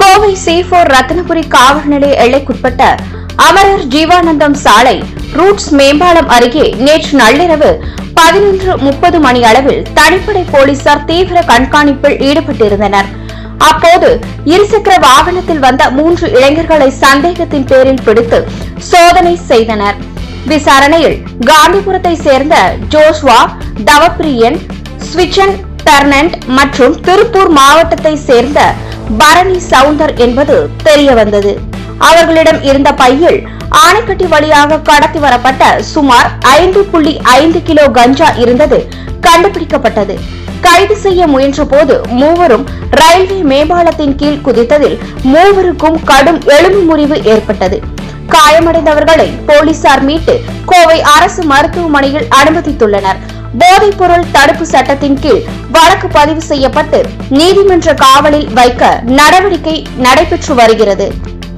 Kovai C போர் ரத்னபுரி காவல் நிலைய எல்லைக்குட்பட்ட அமரர் ஜீவானந்தம் சாலை ரூட்ஸ் மேம்பாலம் அருகே நேற்று நள்ளிரவு பதினொன்று முப்பது மணி அளவில் தனிப்படை போலீசார் தீவிர கண்காணிப்பில் ஈடுபட்டிருந்தனர். அப்போது இருசக்கர வாகனத்தில் வந்த மூன்று இளைஞர்களை சந்தேகத்தின் பேரில் பிடித்து சோதனை செய்தனர். விசாரணையில் காந்திபுரத்தை சேர்ந்த ஜோஸ்வா தவப்பிரியன் ஸ்விச்சன் பெர்னண்ட் மற்றும் திருப்பூர் மாவட்டத்தை சேர்ந்த பரணி சவுந்தர் என்பது தெரிய வந்தது அவர்களிடம் இருந்த பையில் ஆணைக்கட்டி வழியாக கடத்தி வரப்பட்ட சுமார் ஐந்து புள்ளி ஐந்து கிலோ கஞ்சா இருந்தது கண்டுபிடிக்கப்பட்டது. கைது செய்ய முயன்ற போது மூவரும் ரயில்வே மேம்பாலத்தின் கீழ் குதித்ததில் மூவருக்கும் கடும் எலும்பு முறிவு ஏற்பட்டது. காயமடைந்தவர்களை போலீசார் மீட்டு கோவை அரசு மருத்துவமனையில் அனுமதித்துள்ளனர். போதைப்பொருள் தடுப்பு சட்டத்தின் கீழ் வழக்கு பதிவு செய்யப்பட்டு நீதிமன்ற காவலில் வைக்க நடவடிக்கை நடைபெற்று வருகிறது.